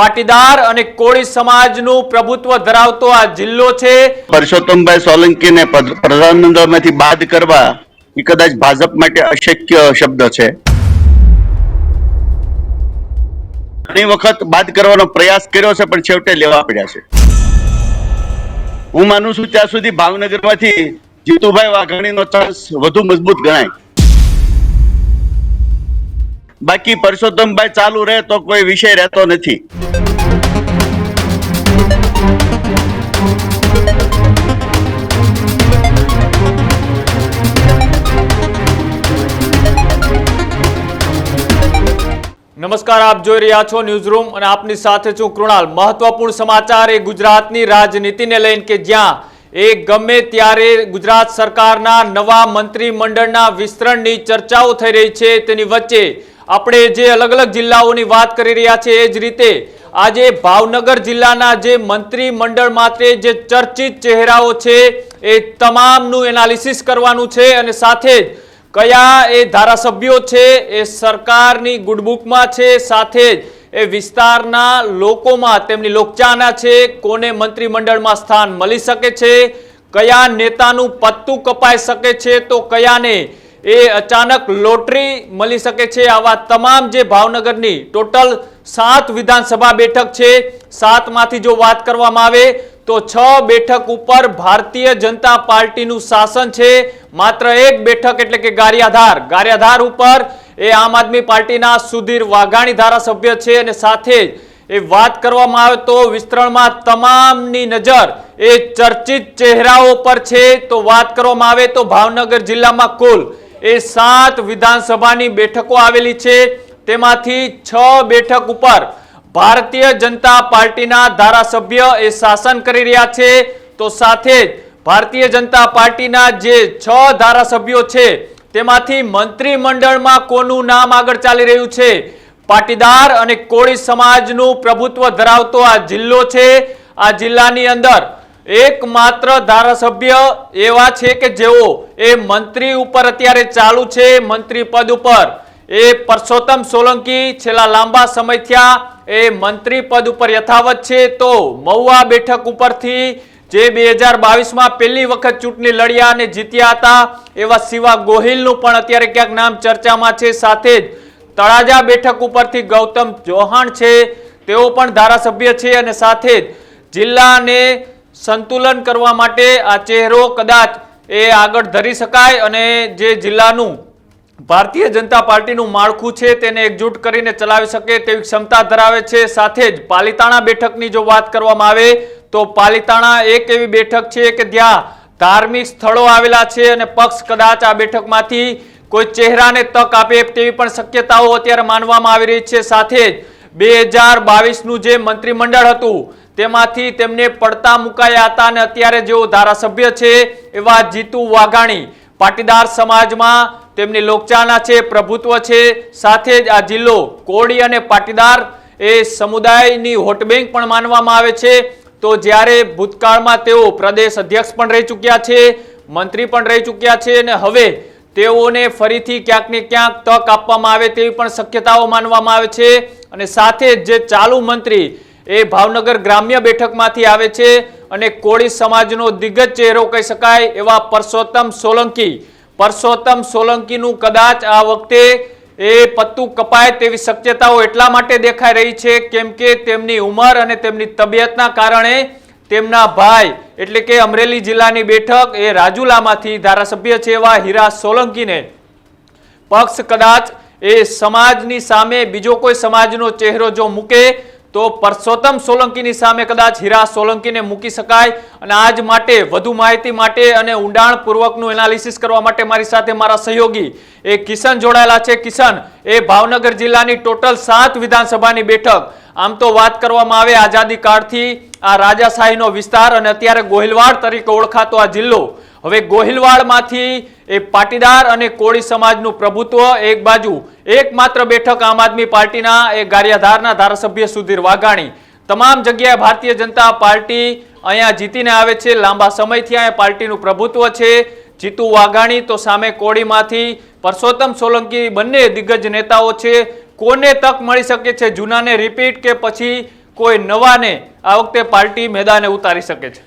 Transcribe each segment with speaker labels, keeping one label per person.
Speaker 1: પાટીદાર અને કોળી સમાજનું પ્રભુત્વ ધરાવતો આ જિલ્લો છે.
Speaker 2: પરસોત્તમભાઈ સોલંકીને પ્રધાનમંત્રીમાંથી બાદ કરવા એ કદાચ ભાજપ માટે અશક્ય શબ્દ છે. ઘણી વખત બાદ કરવાનો પ્રયાસ કર્યો છે, પણ છેવટે લેવા પડ્યા છે. હું માનું છું, ત્યાં સુધી ભાવનગરમાંથી જીતુભાઈ વાઘાણીનો ચાન્સ વધુ મજબૂત ગણાય. બાકી પરસોત્તમભાઈ ચાલુ રહે તો કોઈ વિષય રહેતો નથી.
Speaker 1: નમસ્કાર, આપ જોઈ રહ્યા છો ન્યૂઝરૂમ અને આપની સાથે છું કૃણાલ. મહત્વપૂર્ણ સમાચાર એ ગુજરાતની રાજનીતિને લઈને કે જ્યાં એ ગમે ત્યારે ગુજરાત સરકારના નવા મંત્રીમંડળના વિસ્તરણની ચર્ચાઓ થઈ રહી છે. તેની વચ્ચે આપણે જે અલગ અલગ જિલ્લાઓની વાત કરી રહ્યા છે એ જ રીતે આજે ભાવનગર જિલ્લાના જે મંત્રીમંડળ માટે જે ચર્ચિત ચહેરાઓ છે, એ તમામનું એનાલિસિસ કરવાનું છે અને સાથે જ કયા એ ધારાસભ્યો છે, એ સરકારની ગુડબુકમાં છે, સાથે જ એ વિસ્તારના લોકોમાં તેમની લોકચાના છે, કોને મંત્રીમંડળમાં સ્થાન મળી શકે છે, કયા નેતાનું પત્તું કપાઈ શકે છે, તો કયાને એ અચાનક લોટરી મળી શકે છે. આવા તમામ જે ભાવનગરની ટોટલ સાત વિધાનસભા બેઠક છે, સાતમાંથી જો વાત કરવામાં આવે, તો છ બેઠક ઉપર ભારતીય જનતા પાર્ટીનું શાસન છે. માત્ર એક બેઠક એટલે કે ગારિયાધાર. ગારિયાધાર ઉપર એ આમ આદમી પાર્ટીના સુધીર વાઘાણી ધારાસભ્ય છે અને સાથે જ એ વાત કરવામાં આવે તો વિસ્તરણમાં તમામની નજર એ ચર્ચિત ચહેરાઓ પર છે. તો વાત કરવામાં આવે તો ભાવનગર જિલ્લામાં કુલ એ સાત વિધાનસભાની બેઠકો આવેલી છે. તેમાંથી છ બેઠક ઉપર ભારતીય જનતા પાર્ટીના ધારાસભ્ય એ શાસન કરી રહ્યા છે. તો સાથે જ ભારતીય જનતા પાર્ટીના જે છ ધારાસભ્યો છે, તેમાંથી મંત્રીમંડળમાં કોનું નામ આગળ ચાલી રહ્યું છે? પાટીદાર અને કોળી સમાજનું પ્રભુત્વ ધરાવતો આ જિલ્લો છે. આ જિલ્લાની અંદર એકમાત્ર ધારાસભ્ય એવા છે કે જેઓ એ મંત્રી ઉપર અત્યારે ચાલુ છે, મંત્રી પદ ઉપર. એ પરસોત્તમ સોલંકી છેલ્લા લાંબા સમય થયા એ મંત્રી પદ ઉપર યથાવત છે. તો મહુવા બેઠક ઉપરથી જે બે હજાર બાવીસમાં પહેલી વખત ચૂંટણી લડ્યા અને જીત્યા હતા, એવા શિવા ગોહિલનું પણ અત્યારે ક્યાંક નામ ચર્ચામાં છે. સાથે જ તળાજા બેઠક ઉપરથી ગૌતમ ચૌહાણ છે, તેઓ પણ ધારાસભ્ય છે અને સાથે જ જિલ્લાને સંતુલન કરવા માટે આ ચહેરો કદાચ એ આગળ ધરી શકાય અને જે જિલ્લાનું ભારતીય જનતા પાર્ટીનું માળખું છે તેને એકજૂટ કરીને ચલાવી શકે તેવી ક્ષમતા ધરાવે છે. સાથે જ પાલિતાણા બેઠકની જો વાત કરવામાં આવે તો પાલિતાણા એક એવી બેઠક છે કે જ્યાં ધાર્મિક સ્થળો આવેલા છે અને પક્ષ કદાચ આ બેઠકમાંથી કોઈ ચહેરાને તક આપે તેવી પણ શક્યતાઓ અત્યારે માનવામાં આવી રહી છે. સાથે જ બે હજાર બાવીસનું જે મંત્રીમંડળ હતું તેમાંથી તેમને પડતા મુકાયા હતા અને અત્યારે જેઓ ધારાસભ્ય છે, એવા જીતુ વાઘાણી, પાટીદાર સમાજમાં તેમની લોકચાના છે, પ્રભુત્વ છે. સાથે જ આ જિલ્લો કોળી અને પાટીદાર એ સમુદાયની હોટબેંક પણ માનવામાં આવે છે. તો જ્યારે ભૂતકાળમાં તેઓ પ્રદેશ અધ્યક્ષ પણ રહી ચૂક્યા છે, મંત્રી પણ રહી ચૂક્યા છે અને હવે તેઓને ફરીથી ક્યાંક ને ક્યાંક તક આપવામાં આવે તેવી પણ શક્યતાઓ માનવામાં આવે છે. અને સાથે જ જે ચાલુ મંત્રી એ ભાવનગર ગ્રામ્ય બેઠકમાંથી આવે છે અને કોળી સમાજનો દિગ્ગજ ચહેરો કહી શકાય એવા પરસોત્તમ સોલંકી. પરસોત્તમ સોલંકીનું કદાચ આ વખતે એ પત્તું કપાય તેવી શક્યતાઓ એટલા માટે દેખાઈ રહી છે કેમ કે તેમની ઉંમર અને તેમની તબિયતના કારણે તેમના ભાઈ એટલે કે અમરેલી જિલ્લાની બેઠક એ રાજુલામાંથી ધારાસભ્ય છે એવા હીરા સોલંકીને. પક્ષ કદાચ એ સમાજની સામે બીજો કોઈ સમાજનો ચહેરો જો મૂકે તો પરસોત્તમ સોલંકીની સામે કદાચ હીરા સોલંકીને મૂકી શકાય. અને આજ માટે વધુ માહિતી માટે અને ઊંડાણપૂર્વકનું એનાલિસિસ કરવા માટે મારી સાથે મારા સહયોગી એ કિશન જોડાયેલા છે. કિશન, એ ભાવનગર જિલ્લાની ટોટલ સાત વિધાનસભાની બેઠક. આમ તો વાત કરવામાં આવે આઝાદી કાળથી આ રાજાશાહીનો વિસ્તાર અને અત્યારે ગોહિલવાડ તરીકે ઓળખાતો આ જિલ્લો. હવે ગોહિલવાડમાંથી એ પાટીદાર અને કોળી સમાજનું પ્રભુત્વ એક બાજુ, એકમાત્ર બેઠક આમ આદમી પાર્ટીના એ ગારિયાધારના ધારાસભ્ય સુધીર વાઘાણી. તમામ જગ્યાએ ભારતીય જનતા પાર્ટી અહીંયા જીતીને આવે છે, લાંબા સમયથી અહીંયા પાર્ટીનું પ્રભુત્વ છે. જીતુ વાઘાણી તો સામે કોળીમાંથી, પરસોત્તમ સોલંકી બંને દિગ્ગજ નેતાઓ છે. કોને તક મળી શકે છે, જૂનાને રિપીટ કે પછી કોઈ નવાને આ વખતે પાર્ટી મેદાને ઉતારી શકે છે?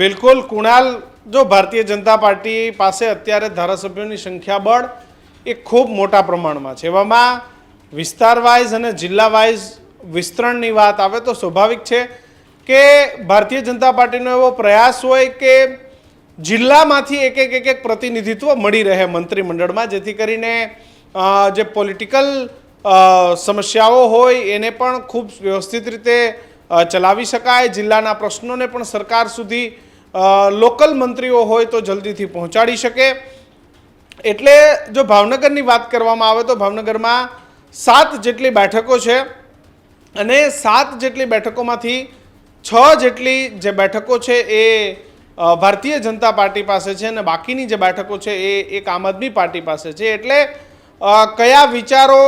Speaker 3: બિલકુલ કુણાલ જો ભારતીય જનતા પાર્ટી પાસે અત્યારે ધારાસભ્યોની સંખ્યા બળ એ ખૂબ મોટા પ્રમાણમાં છે. એવામાં વિસ્તાર વાઇઝ અને જિલ્લા વાઇઝ વિસ્તરણની વાત આવે તો સ્વાભાવિક છે કે ભારતીય જનતા પાર્ટીનો એવો પ્રયાસ હોય કે જિલ્લામાંથી એક એક એક એક પ્રતિનિધિત્વ મળી રહે મંત્રીમંડળમાં, જેથી કરીને જે પોલિટિકલ સમસ્યાઓ હોય એને પણ ખૂબ વ્યવસ્થિત રીતે ચલાવી શકાય. જિલ્લાના પ્રશ્નોને પણ સરકાર સુધી લોકલ મંત્રીઓ હોય તો જલ્દીથી પહોંચાડી શકે. એટલે જો ભાવનગરની વાત કરવામાં આવે તો ભાવનગરમાં સાત જેટલી બેઠકો છે અને સાત જેટલી બેઠકોમાંથી છ જેટલી જે બેઠકો છે એ ભારતીય જનતા પાર્ટી પાસે છે અને બાકીની જે બેઠકો છે એ એક આમ આદમી પાર્ટી પાસે છે. એટલે કયા વિચારો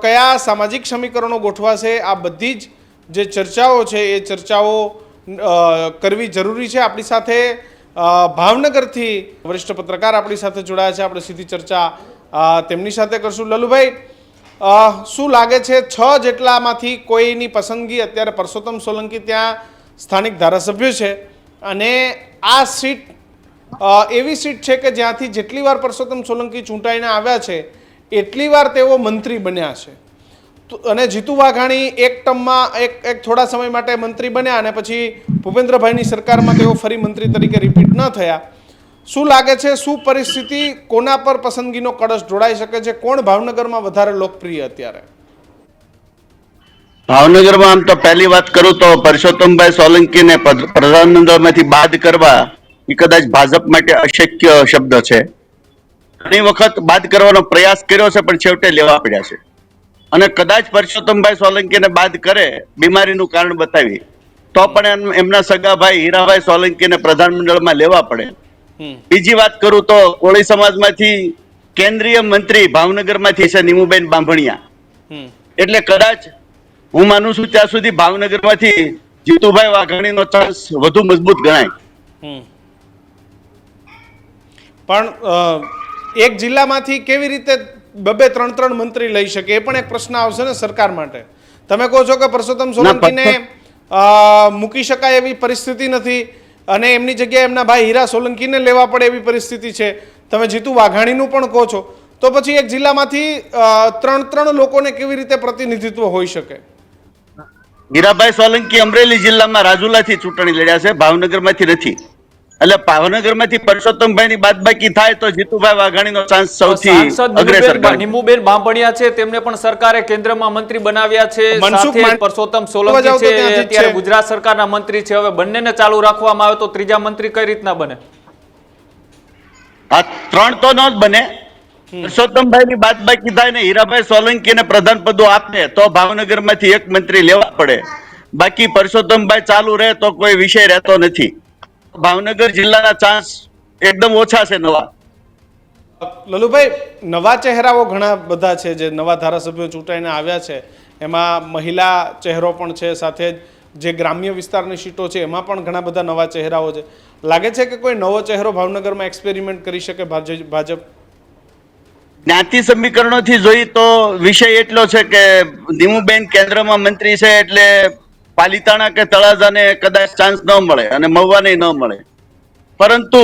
Speaker 3: કયા સામાજિક સમીકરણો ગોઠવાશે આ બધી જ જે ચર્ચાઓ છે એ ચર્ચાઓ કરવી જરૂરી છે. આપણી સાથે ભાવનગરથી વરિષ્ઠ પત્રકાર આપણી સાથે જોડાયા છે. આપણે સીધી ચર્ચા તેમની સાથે કરશું. લલુભાઈ શું લાગે છે છ જેટલામાંથી કોઈની પસંદગી અત્યારે પરસોત્તમ સોલંકી ત્યાં સ્થાનિક ધારાસભ્ય છે? અને આ સીટ એવી સીટ છે કે જ્યાંથી જેટલી વાર પરસોત્તમ સોલંકી ચૂંટાઈને આવ્યા છે, એટલી વાર તેઓ મંત્રી બન્યા છે. અને જીતુ વાઘાણી એક ટર્મમાં એક એક થોડા સમય માટે મંત્રી બન્યા અને પછી ભૂપેન્દ્રભાઈની સરકારમાં તેઓ ફરી મંત્રી તરીકે રિપીટ ન થયા. શું લાગે છે, શું પરિસ્થિતિ કોના પર પસંદગીનો કળશ જોડાઈ શકે છે? કોણ ભાવનગરમાં વધારે લોકપ્રિય અત્યારે?
Speaker 2: ભાવનગરમાં આમ તો પહેલી વાત કરું તો પરસોત્તમભાઈ સોલંકીને પ્રધ- પ્રધાનમંત્રીમાંથી બાદ કરવા એ કદાચ ભાજપ માટે અશક્ય શબ્દ છે. ઘણી વખત બાદ કરવાનો પ્રયાસ કર્યો છે, પણ છેવટે લેવા પડ્યા છે. અને કદાચ પરસોત્તમભાઈ સોલંકીને બાદ કરે બીમારીનું કારણ બતાવી તો પણ એમના સગા ભાઈ હીરાભાઈ સોલંકીને પ્રધાનમંડળમાં લેવા પડે. બીજી વાત કરું તો કોળી સમાજમાંથી કેન્દ્રીય મંત્રી ભાવનગરમાંથી છે નીમુબેન બાંભણિયા. એટલે કદાચ હું માનું છું ત્યાં સુધી ભાવનગરમાંથી જીતુભાઈ વાઘાણીનો ચાન્સ વધુ મજબૂત ગણાય.
Speaker 3: પણ એક જિલ્લામાંથી કેવી રીતે બબે ત્રણ ત્રણ મંત્રી લઈ શકે એ પણ એક પ્રશ્ન આવશે ને સરકાર માટે. તમે કહો છો કે પરસોત્તમ સોલંકીને મૂકી શકાય એવી પરિસ્થિતિ નથી અને એમની જગ્યાએ એમના ભાઈ હીરા સોલંકીને લેવા પડે એવી પરિસ્થિતિ છે. તમે જીતુ વાઘાણીનું પણ કહો છો. તો પછી એક જિલ્લામાંથી ત્રણ ત્રણ લોકોને કેવી રીતે પ્રતિનિધિત્વ હોઈ શકે?
Speaker 2: હીરાભાઈ સોલંકી અમરેલી જિલ્લામાં રાજુલાથી ચૂંટણી લડ્યા છે ભાવનગરમાંથી નથી. એટલે ભાવનગરમાંથી પરસોત્તમભાઈની બાદબાકી થાય તો જીતુભાઈ વાઘાણીનો ચાન્સ સૌથી અગ્રેસર
Speaker 1: નીમુબેન બાંભણિયા છે તેમને પણ સરકારે કેન્દ્રમાં મંત્રી બનાવ્યા છે સાથે પરસોત્તમ સોલંકી છે
Speaker 3: જ
Speaker 1: અત્યારે ગુજરાત સરકારના મંત્રી છે. હવે બંનેને ચાલુ રાખવામાં આવે તો ત્રીજા મંત્રી કઈ રીતના બને?
Speaker 2: આ ત્રણ તો ન જ બને. પરસોત્તમભાઈની બાદબાકી થાય ને હીરાભાઈ સોલંકી ને પ્રધાન પદો આપે તો ભાવનગરમાંથી એક મંત્રી લેવા પડે. બાકી પરસોત્તમભાઈ ચાલુ રહે તો કોઈ વિષય રહેતો નથી. ભાવનગર જિલ્લાના ચાન્સ એકદમ ઓછા છે નવા.
Speaker 3: લલુભાઈ નવા ચહેરાઓ ઘણા બધા છે જે નવા ધારાસભ્યો ચૂંટાઈને આવ્યા છે. એમાં મહિલા ચહેરો પણ છે સાથે જ જે ગ્રામ્ય વિસ્તારની સીટો છે એમાં પણ ઘણા બધા નવા ચહેરાઓ છે. લાગે છે કે કોઈ નવો ચહેરો ભાવનગરમાં એક્સપેરિમેન્ટ કરી શકે ભાજપ?
Speaker 2: જ્ઞાતિ સમીકરણોથી જોઈએ તો વિષય એટલો છે કે નીમુબેન કેન્દ્રમાં મંત્રી છે એટલે પાલિતાણા કે તળાજાને કદાચ ચાન્સ ન મળે અને મહુવાને ન મળે. પરંતુ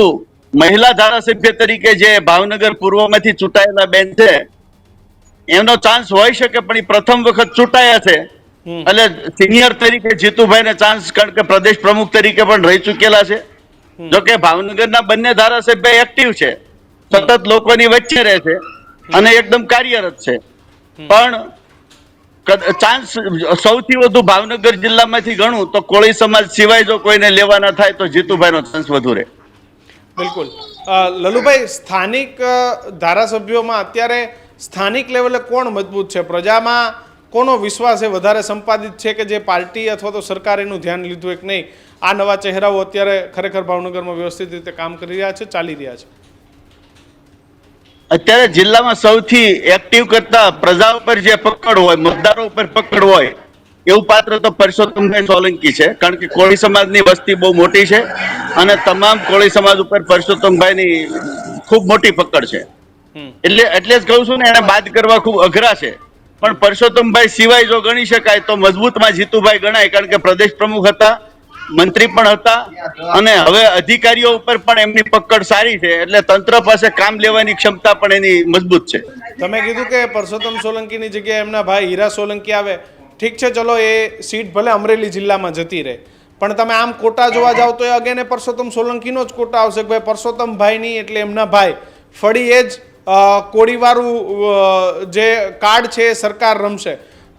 Speaker 2: મહિલા ધારાસભ્ય તરીકે જે ભાવનગર પૂર્વમાંથી ચૂંટાયેલા બેન છે એમનો ચાન્સ હોઈ શકે પણ એ પ્રથમ વખત ચૂંટાયા છે. એટલે સિનિયર તરીકે જીતુભાઈ ને ચાન્સ કારણ કે પ્રદેશ પ્રમુખ તરીકે પણ રહી ચૂકેલા છે. જો કે ભાવનગરના બંને ધારાસભ્ય એક્ટિવ છે. સતત લોકોની વચ્ચે રહે છે અને એકદમ કાર્યરત છે. પણ ચાન્સ, સૌથી વધુ ભાવનગર જિલ્લામાંથી ગણું, તો કોળી સમાજ સિવાય જો કોઈને લેવાના થાય, તો જીતુભાઈનો ચાન્સ વધુ રહે.
Speaker 3: બિલકુલ. લલુભાઈ, સ્થાનિક ધારાસભ્યોમાં અત્યારે સ્થાનિક લેવલે કોણ મજબૂત છે? પ્રજામાં કોનો વિશ્વાસ એ વધારે સંપાદિત છે કે જે પાર્ટી અથવા તો સરકાર એનું ધ્યાન લીધું એક નહીં? આ નવા ચહેરાઓ અત્યારે ખરેખર ભાવનગરમાં વ્યવસ્થિત રીતે કામ કરી રહ્યા છે, ચાલી રહ્યા છે.
Speaker 2: અત્યારે જિલ્લામાં સૌથી એક્ટિવ કરતા પ્રજા ઉપર જે પકડ હોય મતદારો ઉપર પકડ હોય એવું પાત્ર તો પરસોત્તમભાઈ સોલંકી છે. કારણ કે કોળી સમાજની વસ્તી બહુ મોટી છે અને તમામ કોળી સમાજ ઉપર પરસોત્તમભાઈની ખૂબ મોટી પકડ છે. એટલે એટલે જ કહું છું ને એને બાદ કરવા ખૂબ અઘરા છે. પણ પરસોત્તમભાઈ સિવાય જો ગણી શકાય તો મજબૂતમાં જીતુભાઈ ગણાય કારણ કે પ્રદેશ પ્રમુખ હતા. મંત્રી પણ હતા અને હવે અધિકારીઓ ઉપર પણ એમની પકડ સારી છે એટલે તંત્ર પાસે કામ લેવાની ક્ષમતા પણ એની મજબૂત છે.
Speaker 3: તમે કીધું કે પરસોત્તમ સોલંકીની જગ્યાએ એમના ભાઈ હીરા સોલંકી આવે. ઠીક છે, ચલો એ સીટ ભલે અમરેલી જિલ્લામાં જતી રહે. પણ તમે આમ કોટા જોવા જાઓ તો એ અગેન પરસોત્તમ સોલંકીનો જ કોટા આવશે કે ભાઈ પરસોત્તમ ભાઈની એટલે એમના ભાઈ. ફળી એ જ કોળીવાળું જે કાર્ડ છે સરકાર રમશે.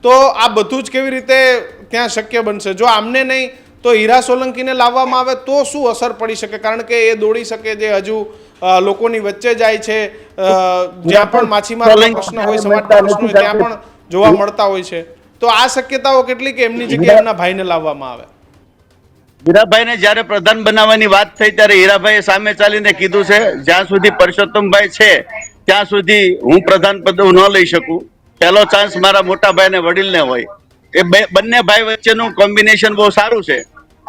Speaker 3: તો આ બધું જ કેવી રીતે ત્યાં શક્ય બનશે? જો આમને નહીં તો હીરા સોલંકીને લાવવામાં આવે તો શું અસર પડી શકે? કારણ કે એ દોડી શકે જે હજુ લોકોની વચ્ચે જાય છે જ્યાં પણ માછીમાર પ્રશ્ન હોય સમાજના પ્રશ્નો હોય ત્યાં પણ જોવા મળતા હોય છે. તો આ શક્યતાઓ કેટલી કે એમની જગ્યાએ એમના ભાઈને લાવવામાં આવે?
Speaker 2: હીરાભાઈને જ્યારે પ્રધાન બનાવવાની વાત થઈ ત્યારે હીરાભાઈએ સામે ચાલીને કીધું છે જ્યાં સુધી પરસોત્તમભાઈ છે ત્યાં સુધી હું પ્રધાન પદ ન લઈ શકું. પહેલો ચાન્સ મારા મોટા ભાઈને વડીલને હોય. એ બે બંને ભાઈ વચ્ચેનું કોમ્બિનેશન બહુ સારું છે.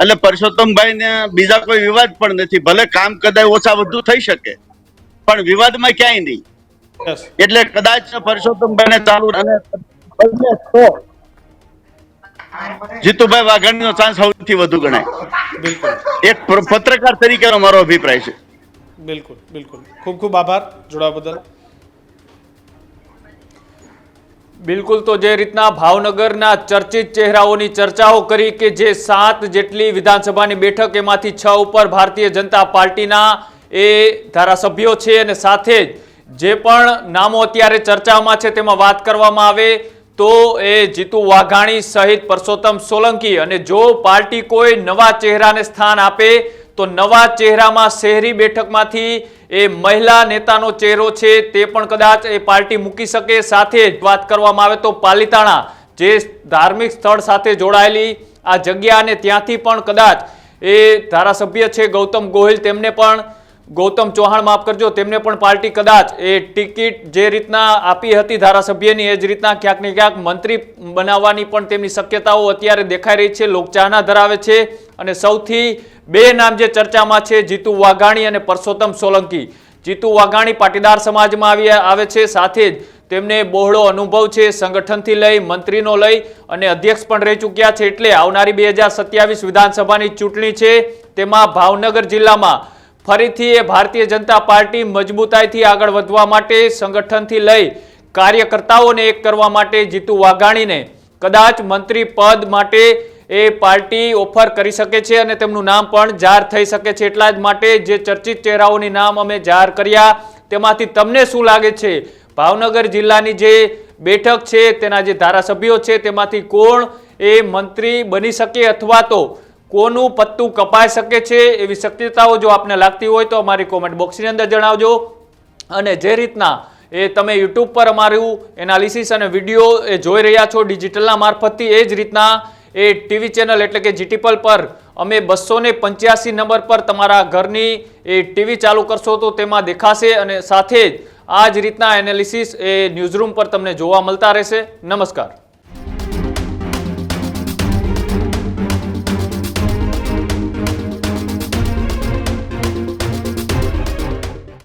Speaker 2: એટલે પરસોત્તમભાઈને બીજા કોઈ વિવાદ પણ નથી. ભલે કામ કદાચ ઓછા વધુ થઈ શકે પણ વિવાદમાં ક્યાંય નહીં. એટલે કદાચ પરસોત્તમભાઈને ચાલુ અને જીતુભાઈ વાઘાણી નો ચાન્સ સૌથી વધુ ગણાય.
Speaker 3: બિલકુલ.
Speaker 2: એક પત્રકાર તરીકેનો મારો અભિપ્રાય છે.
Speaker 3: બિલકુલ બિલકુલ. ખૂબ ખૂબ આભાર જોડાવા બદલ.
Speaker 1: બિલકુલ તો જે રીતના ભાવનગરના ચર્ચિત ચહેરાઓની ચર્ચાઓ કરી કે જે સાત જેટલી વિધાનસભાની બેઠક એમાંથી છ ઉપર ભારતીય જનતા પાર્ટીના એ ધારાસભ્યો છે અને સાથે જ જે પણ નામો અત્યારે ચર્ચામાં છે તેમાં વાત કરવામાં આવે તો એ જીતુ વાઘાણી સહિત પરસોત્તમ સોલંકી અને જો પાર્ટી કોઈ નવા ચહેરાને સ્થાન આપે તો નવા ચહેરામાં શહેરી બેઠકમાંથી એ મહિલા નેતાનો ચહેરો છે તે પણ કદાચ એ પાર્ટી મૂકી શકે. સાથે જ વાત કરવામાં આવે તો પાલિતાણા જે ધાર્મિક સ્થળ સાથે જોડાયેલી આ જગ્યા અને ત્યાંથી પણ કદાચ એ ધારાસભ્ય છે ગૌતમ ગોહિલ તેમને પણ ગૌતમ ચૌહાણ માફ કરજો, તેમને પણ પાર્ટી કદાચ એ ટિકિટ જે રીતના આપી હતી ધારાસભ્યની, એ જ રીતના ક્યાંક ને ક્યાંક મંત્રી બનાવવાની પણ તેમની શક્યતાઓ અત્યારે દેખાઈ રહી છે લોકચાહના ધરાવે છે. અને સૌથી બે નામ જે ચર્ચામાં છે, જીતુ વાઘાણી અને પરસોત્તમ સોલંકી. જીતુ વાઘાણી પાટીદાર સમાજમાં આવી, આવે છે, સાથે જ તેમને બહોળો અનુભવ છે, સંગઠનથી લઈ, મંત્રીનો લઈ અને અધ્યક્ષ પણ રહી ચૂક્યા છે. એટલે આવનારી બે વિધાનસભાની ચૂંટણી છે, તેમાં ભાવનગર જિલ્લામાં ફરીથી એ ભારતીય જનતા પાર્ટી મજબૂતાઈથી આગળ વધવા માટે સંગઠનથી લઈ કાર્યકર્તાઓને એક કરવા માટે જીતુ વાઘાણીને કદાચ મંત્રી પદ માટે એ પાર્ટી ઓફર કરી શકે છે અને તેમનું નામ પણ જાહેર થઈ શકે છે. એટલા જ માટે જે ચર્ચિત ચહેરાઓની નામ અમે જાહેર કર્યા, તેમાંથી તમને શું લાગે છે? ભાવનગર જિલ્લાની જે બેઠક છે, તેના જે ધારાસભ્યો છે, તેમાંથી કોણ એ મંત્રી બની શકે અથવા તો કોનું પત્તું કપાઈ શકે છે એવી શક્યતાઓ જો આપને લાગતી હોય તો અમારી કોમેન્ટ બોક્સની અંદર જણાવજો. અને જે રીતના એ તમે યુટ્યુબ પર અમારું એનાલિસિસ અને વીડિયો એ જોઈ રહ્યા છો ડિજિટલના મારફતથી, એ જ રીતના એ ટીવી ચેનલ એટલે કે જીટીપલ પર અમે બસો પંચ્યાસી નંબર પર તમારા ઘરની એ ટીવી ચાલુ કરશો તો તેમાં દેખાશે અને સાથે જ આ જ રીતના એનાલિસિસ એ ન્યૂઝરૂમ પર તમને જોવા મળતા રહેશે. નમસ્કાર.